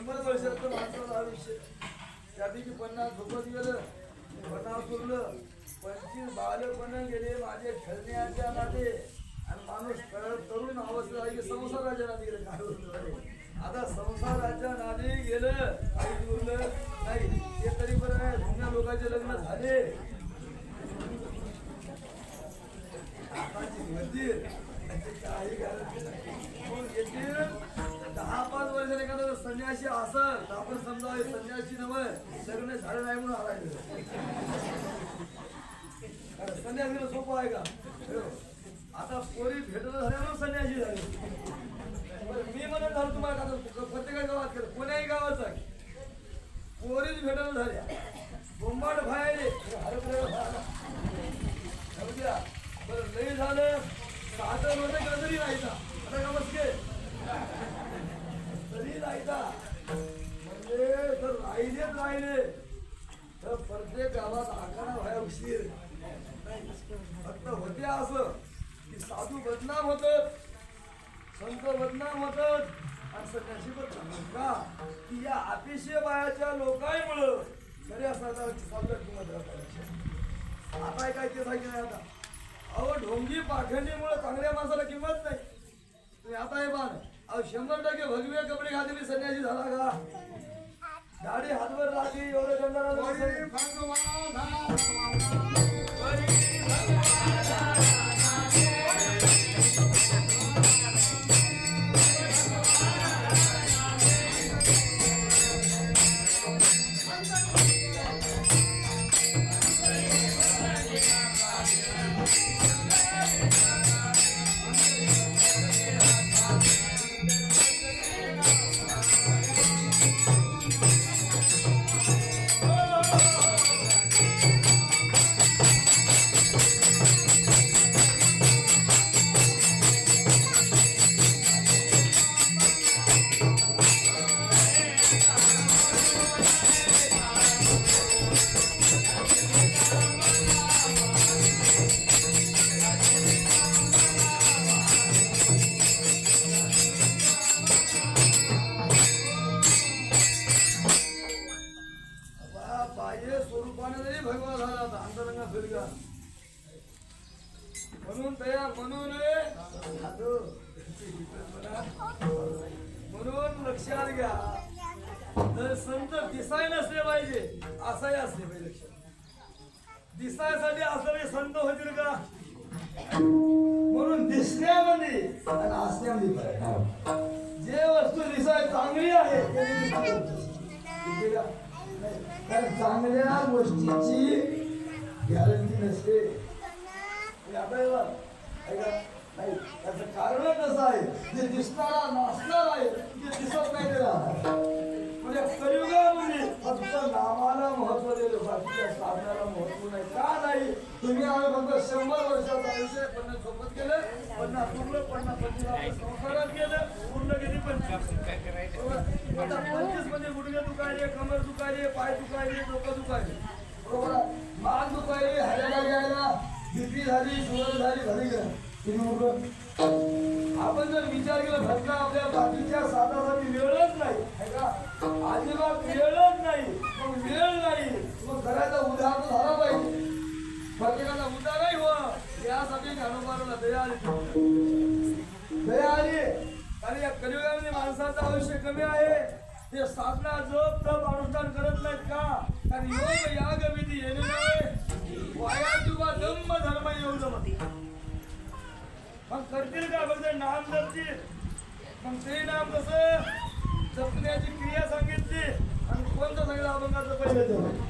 शंभर वर्षाचं माणसाचं आयुष्य त्यापैकी पन्नास झोपत गेलं पन्नास उरलं. पंचवीस बालपण गेले. माझे खेळण्याच्या नाते आणि माणूस तरुण अवस्था आहे की संसार राजा नाते गेले. काय आता संसार राजा नाते गेलं काही उरलं नाही. ते तरी बरं आहे जुन्या लोकांचे लग्न झाले. आताची मंदिर काही गरज नाही. जर एखादा जर संन्यासी असल तर आपण समजा हे संन्यासी नव्हे लग्न झालं नाही म्हणून आलाय अरे संन्यासीला सोपं आहे का? हो. आता पोरी भेटत झाल्या ना संन्यासी झाले. बरं, मी म्हणत झालो तुम्हाला आता प्रत्येका गावात केलं कोण्याही गावात आहे पोरीच भेटत झाल्या. बोंबाड बाहेर हरभरे द्या. बरं लई झालं. तर गावात आकडा व्हाय उशीर. फक्त होते असं की साधू बदनाम होत संत बदनाम होत आणि संन्यासी पण चांगलं. का? की या अतिशय वयाच्या लोकांमुळं खऱ्या साधारण साधला किंमत राहतात आता काय ते सांगितलं आता. अहो ढोंगी पाखंडीमुळं चांगल्या माणसाला किंमत नाही. तुम्ही आता हे बाण अहो शंभर टक्के भगवे कपडे घातलेली संन्यासी झाला का? दाढी हातवर लागली एवढं चंदनाला बा- जर संत दिसाय नसले पाहिजे असाही असले पाहिजे दिसायसाठी असणारे संत होतील का? म्हणून दिसण्यामध्ये आणि असण्यामध्ये फरक जे वस्तू दिसाय चांगली आहे तर चांगल्या गोष्टीची गॅरंटी नसते. आता नाही, त्याचं कारण कसं आहे? जे दिसणारा नाचणार आहे ते दिसत नाही त्याला. म्हणजे कलियुगामध्ये फक्त नामाला महत्त्व दिलं बाकीच्या साधनाला महत्त्व नाही. का नाही? तुम्ही आम्ही फक्त शंभर वर्षाचं आयुष्य पन्नास सोबत केलं पन्नास पूर्ण पन्नास संसारात गेलं पूर्ण गेली पंचवीस? पंचवीसमध्ये गुडघे दुखायले कमर दुखायले पाय दुखायले डोकं दुखायले. बरोबर? आहे? मान दुखायले हऱ्याला घ्यायला बीपी झाली शुगर झाली झाली का तुम्ही आपण जर विचार केला घटना आपल्या बाकीच्या साधासाठी वेळच नाही है का? अजिबात वेळ सगळ्याचा उदार झाला पाहिजे प्रत्येकाचा उदाहरण हो. यासाठी ज्ञानोबाला दया आली. दया आली. आणि या कलियुगामध्ये माणसाचं आयुष्य कमी आहे. ते साधना जप तप अनुष्ठान करत नाहीत का? कारण योग याग विधी येणे नाही. वाया किंवा धम्म धर्म योग जमत मग करतील का फक्त नाम जपतील. मग ते नाम कसं जपण्याची क्रिया सांगितली आणि कोणतं सगळं अभंगाचं पहिलं देऊ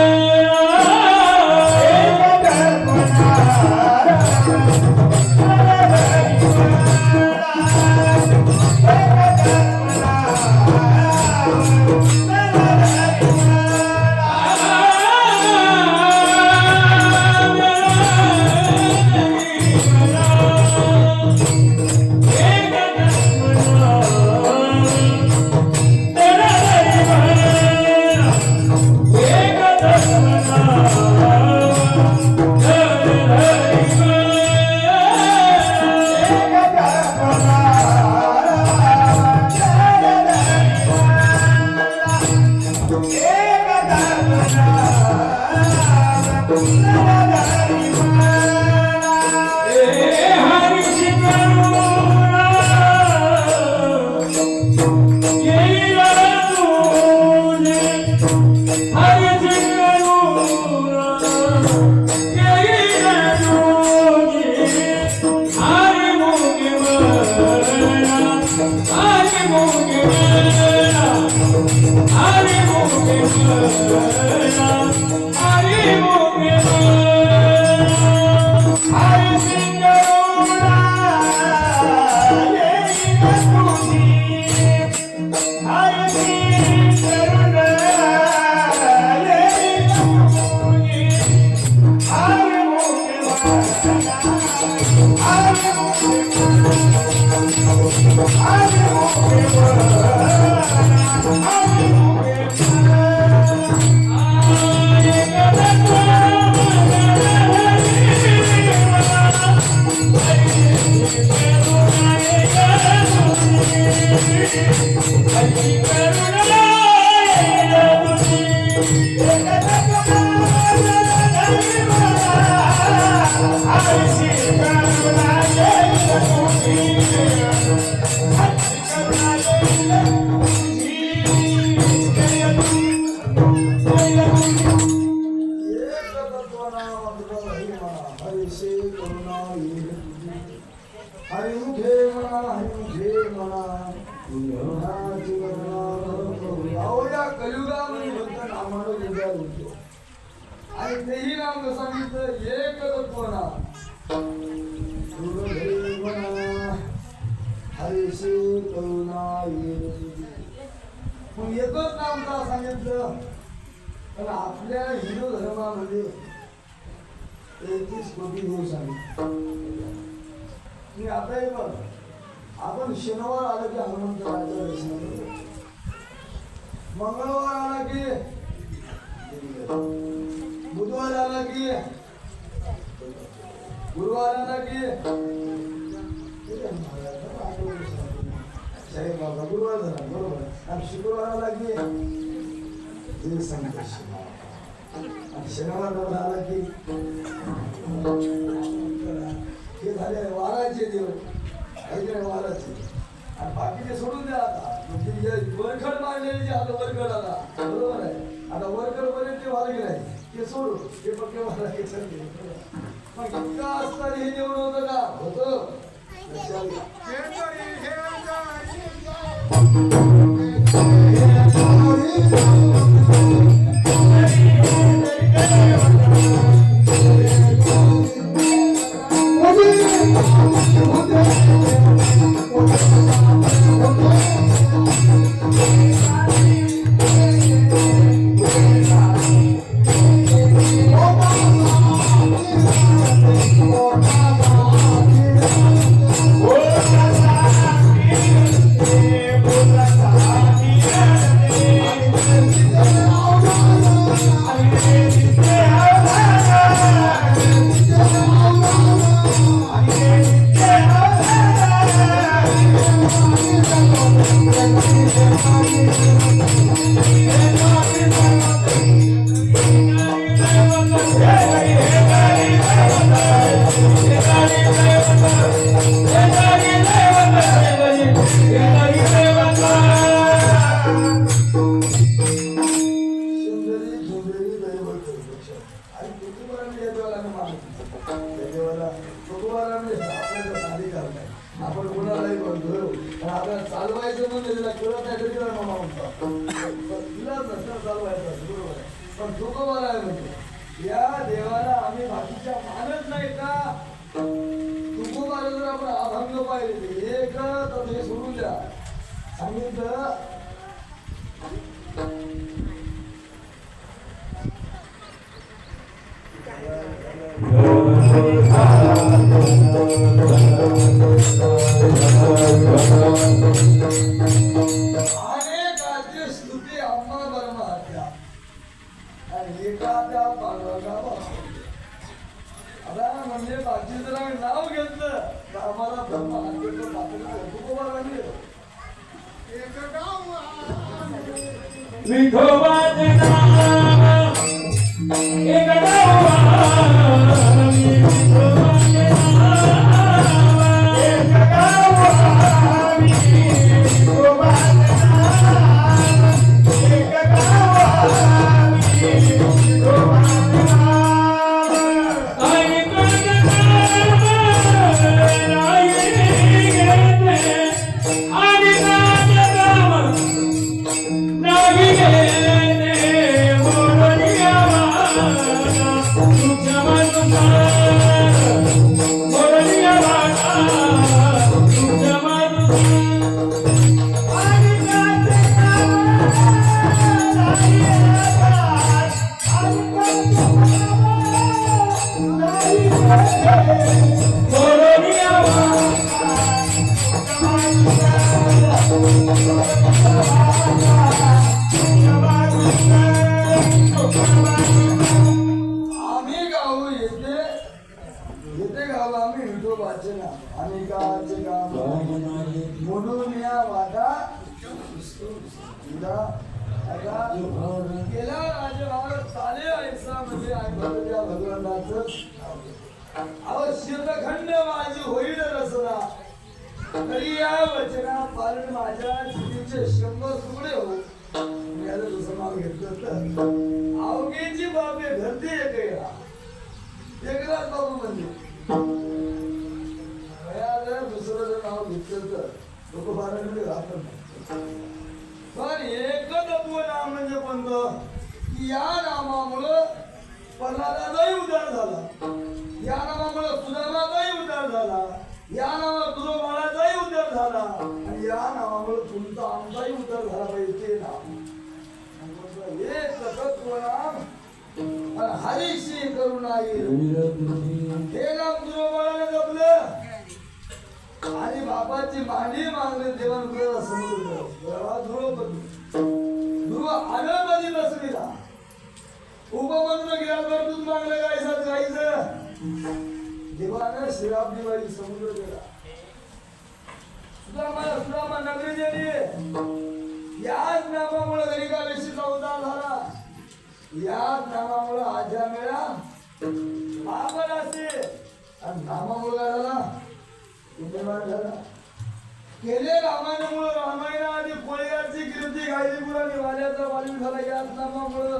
एक आणि तेही नाम सांगितलं हे तत्व ना गुरुदेव म्हणा हरिषे करुणा येईल तुझी. मग एकच नाम का सांगितलं? पण आपल्या हिंदू धर्मामध्ये तेहतीस कोटी दिवस आहे मी आता हे बघ आपण शनिवार आलं की हनुमंतराच्या दर्शनाला. मंगळवार आला की बुधवार आला की गुरुवार आला की साहेब बाबा गुरुवार झाला बरोबर. आणि शुक्रवार आला की ते संघर्ष आणि शनिवार आला की हे झाले वाराचे देव काहीतरी वाराचे. आणि बाकीचे सोडून द्या आता. म्हणजे हे वरखड मारलेले जे आता वरखड आला बरोबर आहे. आता वरखड पर्यंत ते वारगे आहे ते सोडू ते पक्के वाराचे सगळे मग इतकं असताना हे जेवण होतं का? होतं. त्या एखाद्या आता म्हणजे बाकी जर आम्ही नाव घेतलं तर आम्हाला ब्रह्म हत्येचं पात्र तुकोबा एक गाव आम्ही विठोबाचे नाव आम्ही गावाचे गाव म्हणून या वादा गेला राजभावर चाले ऐसा म्हणजे ऐकवलेल्या भगवंताच. शिरखंड माझी होईल रसना तरी या वचना पालन माझ्या जितीचे शंभर तुकडे हो. याला जसं नाव घेतलं तर. अवघेची बाबे धरते एकला एकलाच बाबू म्हणजे वयाला नाव घेतलं तर लोक बारामध्ये राहत नाही पण एकच नाम म्हणजे कोणतं? की या नामामुळं प्रल्हादाचाही उद्धार झाला. या नामामुळं सुदामाचाही उद्धार झाला. या नामात दुर्बाळाचाही उद्धार झाला. आणि या नावामुळे तुमचा आमचाही उद्धार झाला पाहिजे ते नाव. हे कोणतं? नाम हरीशी करुणाई येईल हे जपलं. आणि बापाची मांडी मागणे देवांकडे समुद्र ध्रुवपती ध्रुव आनंदमध्ये बसलेला उपमंत्र गेल्यावर दूध मागलं गायचं गायचं देवानं श्रीराम दिवाळी समुद्र गेला सुदामा सुदामा नगरी गेली. याच नामामुळे गणिकावेशीचा उद्धार झाला. याच नामामुळे आज्या मेळा आपण असे. आणि नामामुळे काय झाला? पुण्यवान झाला. केले रामायणामुळं. रामायणा आधी कोळ्याची कीर्ती गायली मुलांनी वाल्याचा वाली झाला याच नामामुळं.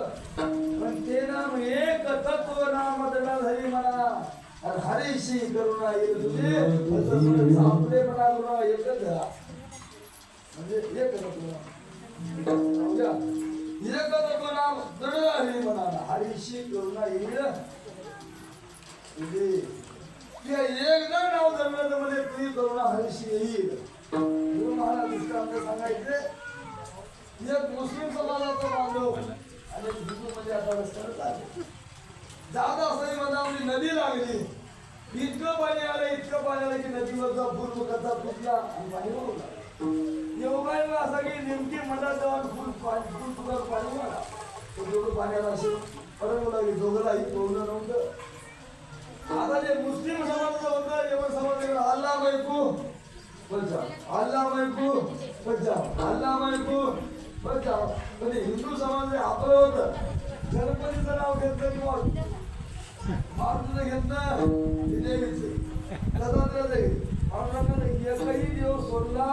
पण ते नाम एक तत्व नाम झाली म्हणा. आणि हरीशी करुणा येईल तुझे आपले म्हणा करुणा एकच धरा म्हणजे एक तत्व. नाम. एक नाम दृढ हरी म्हणा हरीशी करुणा येईल तुझे एकदा नाव धरलं तर म्हणजे तुझी करुणा हरीशी येईल गुरु महाराज दृष्टांत सांगायचे एक मुस्लिम समाजाचा बांधव आणि हिंदू म्हणजे आता रस्त्यावर जात असताना आपली नदी लागली इतकं पाणी आलं इतकं पाणी आलं की नदीवरचा पूल आणि पाणी योगायोग असा की नेमकी मला जाऊन फुल पाणी फुल तुकार पाणी मला तो दोघं पाण्याला असेल परत लागली दोघंलाही पोहणं नव्हतं. आता जे मुस्लिम समाजाचं होतं जेव्हा समाज अल्ला मैकू बचाव अल्ला मैकू बचाव अल्ला मैकू बचाव म्हणजे हिंदू समाज आपलं होतं. गणपतीचं नाव घेतलं किंवा मारुतीचं घेतलं विजयचं देवीचं. दत्तात्रयाचं घेतलं मारुतीचं एकही देव सोडला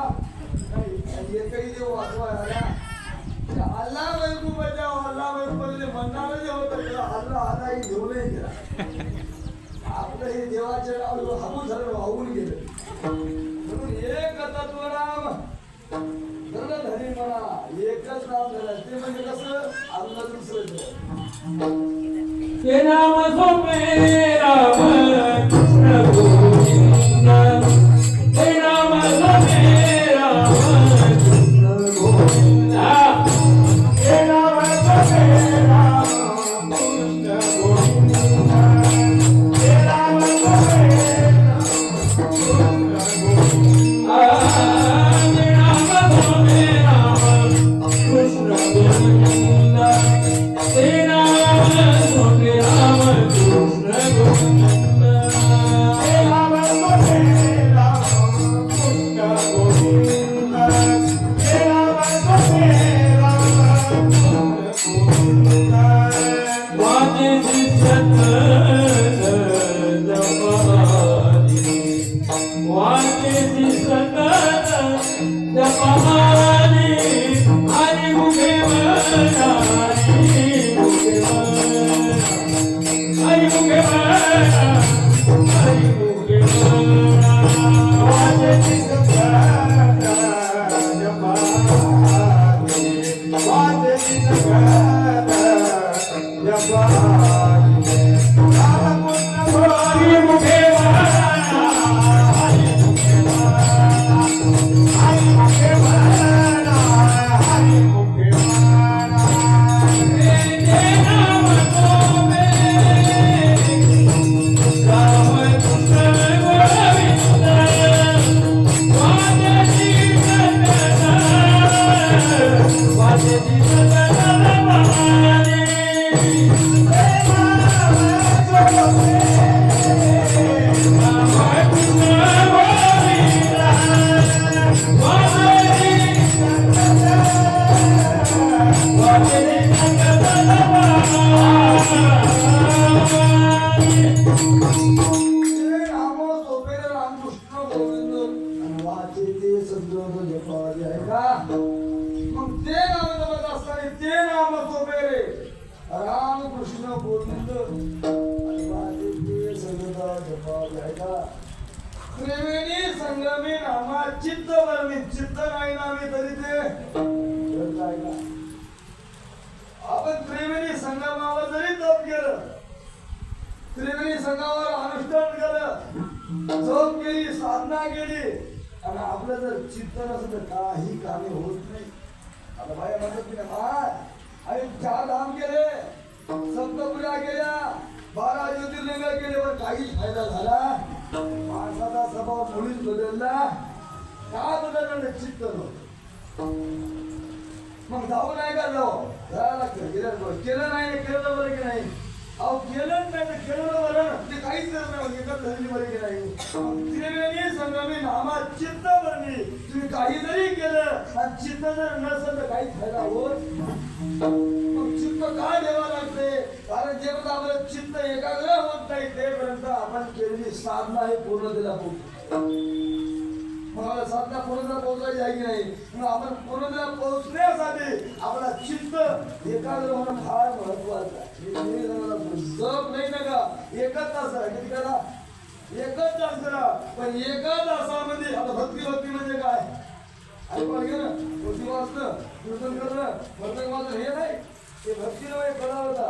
नाही आणि एकही देव वाचवाय आला अल्ला मैकू बचाव अल्ला मैकू म्हणजे म्हणणारं जे होतं त्याला अल्ला आलाही घेऊनही गेला आपलं हे देवाचे नाव हाबून झालं वाहून Thank you. संघावर अनुष्ठान केलं. जप केली साधना केली आणि आपलं जर चित्त नसेल तर काही कामे होत नाही. आता बाया म्हणत की नाही "माय, आम्ही चार धाम केले सप्तपुऱ्या केल्या बारा ज्योतिर्लिंग केले पण काहीच फायदा झाला. माणसाचा स्वभाव मुळीच बदलला. का बदललं? चित्त नव्हतं. मग जाऊ नाही का जाऊ? जायला लागतं केलं केलं नाही केलं तर बरं की नाही? अहो गेलं नाही तर केलं ते काहीच करत नाही. मग एकच धरली बरं की त्रिवेणी संगमी नामा चित्त बरणी तुम्ही काही जरी केलं आणि चित्त जर नसेल तर काही फायदा होत मग चित्त लागते कारण जेव्हा आपलं चित्त एकाग्र होत नाही तेपर्यंत आपण केलेली साधना हे पूर्ण दिला साधना पूर्णतेला पोहोचायची आहे की नाही. मग आपण पूर्णतेला पोहोचण्यासाठी आपला चित्त एकाग्र होणं फार महत्वाचं आहे. जप नाही ना का? एकच तास करा किती करा एकच तास करा पण एका तासामध्ये आता भक्ती भक्ती म्हणजे काय? ऐकून घे ना. भक्ती वाचणं कीर्तन करणं भक्ती वाचणं हे नाही. ते भक्ती नव्हे कळा होता.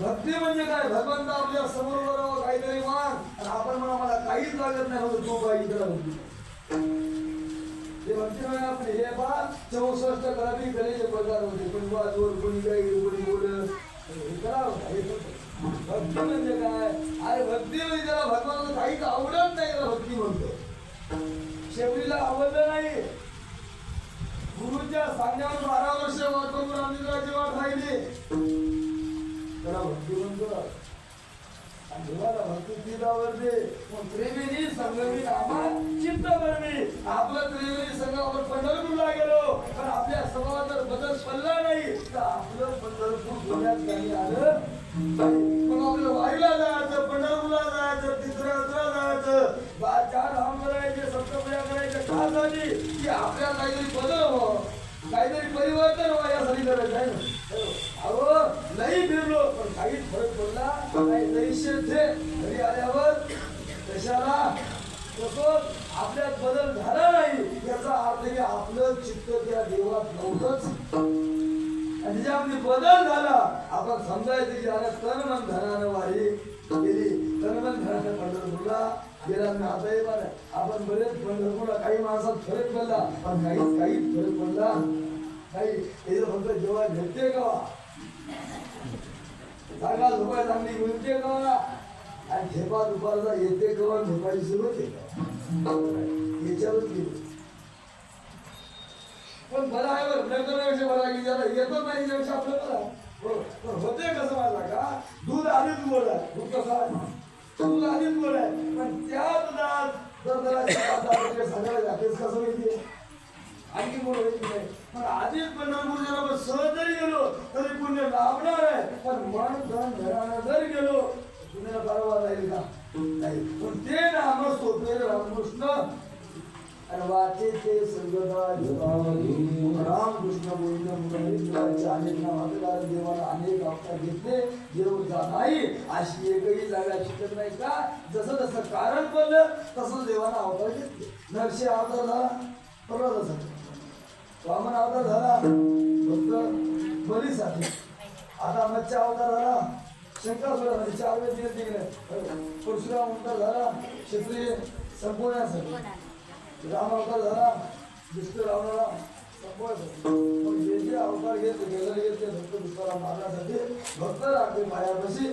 भक्ती म्हणजे काय? भगवंत आपल्यासमोर बरोबर काहीतरी मान आपण म्हणा मला काहीच लागत नाही म्हणतो तू काही भक्ती ते भक्ती म्हणजे आपण हे बा चौसष्ट कलाबी कलेचे प्रकार होते. कोणी वाजवर कोणी गाई कोणी बोल हे करावं हे भक्ती म्हणजे काय? अरे भक्ती म्हणजे त्याला भगवान काहीच आवडत नाही त्याला भक्ती म्हणतो. शेवटीला आवडलं नाही. गुरुच्या सांगण्यावर बारा वर्ष वाटून रामचंद्राची वाट राहिली. त्याला भक्ती म्हणतो आणि देवाला भक्ती तीच आवडते मग त्रिवेणी संगमी आम्हा चित्त बरमी आपलं त्रिवेणी संघ पंढरपूरला गेलो. पण आपल्या स्वभावात जर बदल पडला नाही. तर आपलं पंढरपूर सोन्यात काही आलं मग आपलं वाईला जायचं पंढरपूरला जायचं तिसऱ्या जायचं. बा चार राम करायचे सप्तपुऱ्या करायचे का झाली की आपल्या काहीतरी बदल व्हावं. काहीतरी परिवर्तन व्हावं यासाठी करायचं आहे ना? अहो नाही फिरलो पण काही फरक पडला. काही पैसे घरी आल्यावर कशाला? तसंच आपल्यात बदल झाला नाही. याचा अर्थ की आपलं चित्त त्या देवात नव्हतंच. आणि ज्यामध्ये बदल झाला आपण समजायचं की आता तनमन धनानं वारी गेली तनमन धनानं पंढरपूरला गेला आणि आता हे आपण बरेच पंढरपूरला काही माणसात फरक पडला पण काही काही फरक पडला काही हे फक्त जेव्हा भेटते का जागा झोपाय चांगली मिळते का? आणि झेपा दुपारचा येते का? झोपायची सुरू होते याच्यावर गेली. पण बरं आहे बरं न बरा की ज्याला येतच नाही त्यापेक्षा आपलं बरं आहे. हो, पण होते कसं माहिती का? दूध आधीच गोड आहे. दूध कसं आहे. दूध आधीच गोड आहे. पण त्या दुधात जर त्याला चार दहा जातेच कसं माहिती आहे? आणखी गोड होईल नाही? पण आधीच पंढरपूर जरा आपण सहज जरी गेलो तरी पुण्य लाभणार आहे. पण मन धन घरानं जर गेलो पुण्याला परवा राहील का? नाही. पण ते नाम सोपे रामकृष्ण. आणि वाचेचे सर्वदा रामकृष्ण गोविंद अनेक नाव देवाला अनेक अवतार घेतले. देव जा नाही अशी एकही जागा शिकत नाही का? जसं जसं कारण पडलं तसं देवाला अवतार घेतले. नरशी अवतार झाला. परवा जसं वामन अवतार झाला. फक्त बलीसाठी. आता मच्छा अवतार झाला. शंकरासुरासाठी चार वेळ दिले तिकडे. परशुराम अवतार झाला. क्षत्रिय संपवण्यासाठी. राम अवतार झाला. विष्णू रावणाला संपवायसाठी मग जे जे अवतार घेत गेलं घेतले भक्त दुष्काळा मारण्यासाठी भक्त राहते मायापाशी.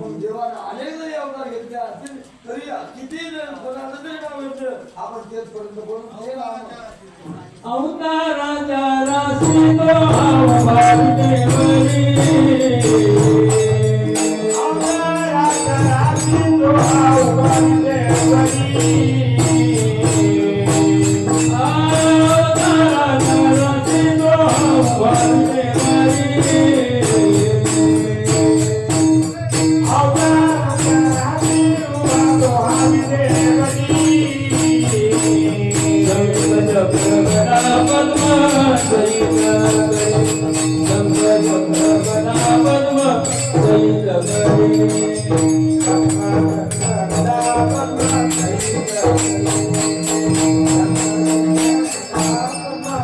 मग देवाने अनेक जरी अवतार घेतले असतील तरी किती कोणाचं तरी नाव घेतलं. आपण तेच पर्यंत बोलून हे नाव अवताराच्या राशी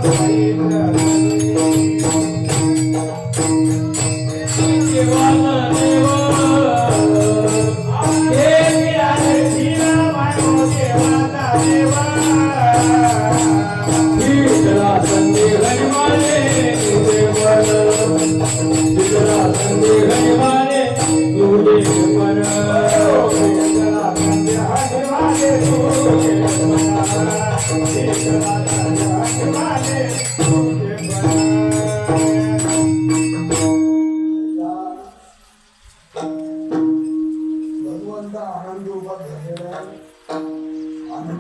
tôi